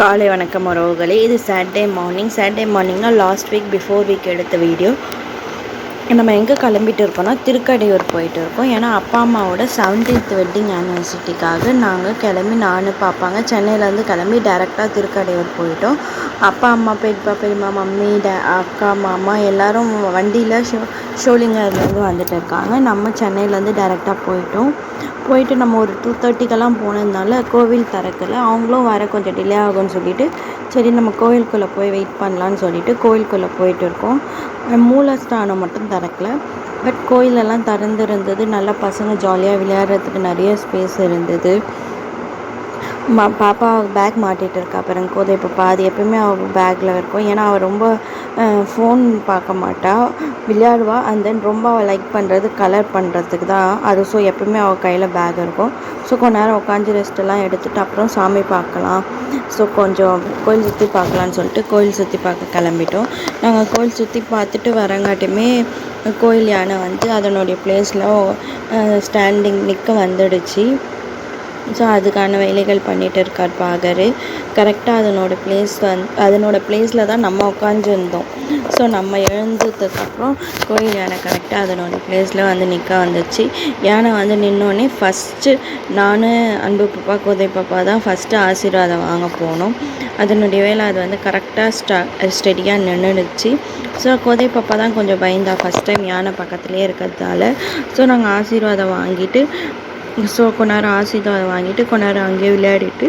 காலை வணக்கம் உறவுகளே. இது சாட்டர்டே மார்னிங் சாட்டர்டே மார்னிங்னா லாஸ்ட் வீக் பிஃபோர் வீக் எடுத்த வீடியோ நம்ம எங்கே கிளம்பிட்டு இருக்கோம்னா திருக்கடையூர் போயிட்டு இருக்கோம். ஏன்னா அப்பா அம்மாவோட செவன்டீன்த் வெட்டிங் ஆனிவர்சிட்டிக்காக நாங்கள் கிளம்பி நானும் பார்ப்பாங்க சென்னையிலேருந்து கிளம்பி டேரெக்டாக திருக்கடையூர் போயிட்டோம். அப்பா அம்மா பெரியப்பா பெரியம்மா மம்மி டே அக்கா மாமா எல்லோரும் வண்டியில் ஷோ ஷோலிங்கர்லேருந்து வந்துட்டு இருக்காங்க. நம்ம சென்னையிலேருந்து டேரெக்டாக போயிட்டோம். போயிட்டு நம்ம ஒரு டூ தேர்ட்டிக்கெல்லாம் போனதுனால கோவில் திறக்கல. அவங்களும் வர கொஞ்சம் டிலே ஆகும்னு சொல்லிட்டு சரி நம்ம கோவிலுக்குள்ளே போய் வெயிட் பண்ணலான்னு சொல்லிட்டு கோவிலுக்குள்ளே போயிட்டு இருக்கோம். மூலஸ்தானம் மட்டும் திறக்கல. பட் கோயிலெல்லாம் திறந்துருந்தது. நல்லா பசங்க ஜாலியாக விளையாடுறதுக்கு நிறைய ஸ்பேஸ் இருந்தது. மா பாப்பா பேக் மாட்டிகிட்டு இருக்கா பாருங்க. கோதை பாப்பா அது எப்பயுமே அவள் பேக்கில் இருக்கும். ஏன்னா அவள் ரொம்ப ஃபோன் பார்க்க மாட்டாள் விளையாடுவா. அண்ட் தென் ரொம்ப அவள் லைக் பண்ணுறது கலர் பண்ணுறதுக்கு தான். அது ஸோ எப்பயுமே அவள் கையில் பேக் இருக்கும். ஸோ கொஞ்ச நேரம் உட்காந்து ரெஸ்ட்டெல்லாம் எடுத்துகிட்டு அப்புறம் சாமி பார்க்கலாம். ஸோ கொஞ்சம் கோயில் சுற்றி பார்க்கலான்னு சொல்லிட்டு கோயில் சுற்றி பார்க்க கிளம்பிட்டோம். நாங்கள் கோயில் சுற்றி பார்த்துட்டு வரங்காட்டியுமே கோயில் யானை வந்து அதனுடைய ப்ளேஸில் ஸ்டாண்டிங் நிற்க வந்துடுச்சு. ஸோ அதுக்கான வேலைகள் பண்ணிகிட்டு இருக்கார் பாகர். கரெக்டாக அதனோட ப்ளேஸ் வந் அதனோட ப்ளேஸில் தான் நம்ம உட்காந்துருந்தோம் ஸோ நம்ம எழுந்ததுக்கப்புறம் கோயில் யானை கரெக்டாக அதனோட ப்ளேஸில் வந்து நிற்க வந்துச்சு. யானை வந்து நின்னோடனே ஃபஸ்ட்டு நான் அன்பு பாப்பா கோதை பாப்பா தான் ஃபஸ்ட்டு ஆசீர்வாதம் வாங்க போனோம். அதனுடைய வேலை அது வந்து கரெக்டாக ஸ்டா ஸ்டெடியாக நின்றுடுச்சு ஸோ கோதை பாப்பா தான் கொஞ்சம் பயந்தா ஃபஸ்ட் டைம் யானை பக்கத்துலேயே இருக்கிறதால. ஸோ நாங்கள் ஆசீர்வாதம் வாங்கிட்டு ஸோ கொஞ்ச நேரம் ஆசீர்வாதம் வாங்கிட்டு கொஞ்ச நேரம் அங்கேயே விளையாடிட்டு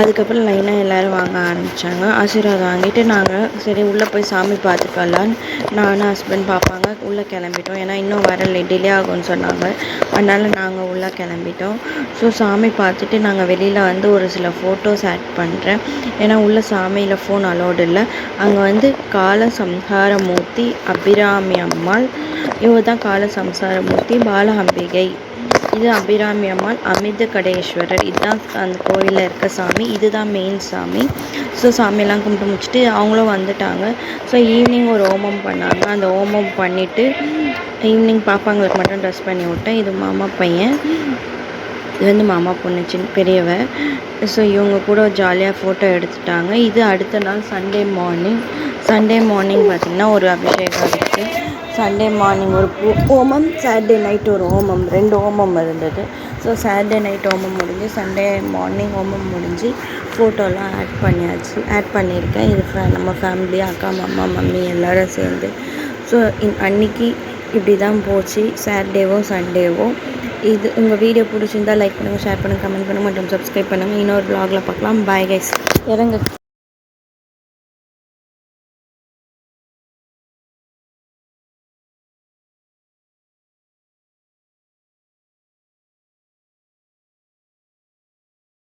அதுக்கப்புறம் லைனாக எல்லோரும் வாங்க ஆரம்பித்தாங்க ஆசீர்வாதம் வாங்கிட்டு நாங்கள் சரி உள்ளே போய் சாமி பார்த்துக்கலான்னு நானும் ஹஸ்பண்ட் பார்ப்பாங்க உள்ளே கிளம்பிட்டோம். ஏன்னா இன்னும் வரலை டிலே ஆகும்னு சொன்னாங்க. அதனால் நாங்கள் உள்ளே கிளம்பிட்டோம். ஸோ சாமி பார்த்துட்டு நாங்கள் வெளியில் வந்து ஒரு சில ஃபோட்டோஸ் ஆட் பண்ணுறேன் ஏன்னா உள்ளே சாமியில் ஃபோன் அலோடு இல்லை. அங்கே வந்து கால சம்ஹார மூர்த்தி அபிராமி அம்மாள் இவர் தான் கால சம்சாரமூர்த்தி பாலஅம்பிகை. இது அபிராமி அம்மாள் அமிர்த கடேஸ்வரர். இதுதான் அந்த கோயிலில் இருக்க சாமி. இதுதான் மெயின் சாமி. ஸோ சாமியெல்லாம் கும்பிட்டு முடிச்சுட்டு அவங்களும் வந்துட்டாங்க. ஸோ ஈவினிங் ஒரு ஹோமம் பண்ணாங்க. அந்த ஹோமம் பண்ணிவிட்டு ஈவினிங் பாப்பாங்களுக்கு மட்டும் ட்ரெஸ் பண்ணி விட்டேன். இது மாமா பையன். இது வந்து மாமா பொண்ணு சின்ன பெரியவ. ஸோ இவங்க கூட ஜாலியாக ஃபோட்டோ எடுத்துட்டாங்க. இது அடுத்த நாள் சண்டே மார்னிங் சண்டே மார்னிங் பார்த்திங்கன்னா ஒரு அபிஷேகம் இருக்குது சண்டே மார்னிங் ஒரு ஹோமம் சாட்டர்டே நைட் ஒரு ஹோமம் ரெண்டு ஹோமம் இருந்தது. ஸோ சாட்டர்டே நைட் ஹோமம் முடிஞ்சு சண்டே மார்னிங் ஹோமம் முடிஞ்சு ஃபோட்டோலாம் ஆட் பண்ணியாச்சு. ஆட் பண்ணியிருக்கேன். இது ஃபே நம்ம ஃபேமிலி அக்கா மாமா மம்மி எல்லோரும் சேர்ந்து. ஸோ அன்னைக்கு இப்படி தான் போச்சு. சாட்டர்டேவோ சண்டேவோ இது உங்கள் வீடியோ பிடிச்சிருந்தால் லைக் பண்ணுங்கள் ஷேர் பண்ணுங்கள் கமெண்ட் பண்ணுங்கள் மற்றும் சப்ஸ்கிரைப் பண்ணுங்கள் இன்னொரு ப்ளாகில் பார்க்கலாம். பாய் கைஸ் இறங்க.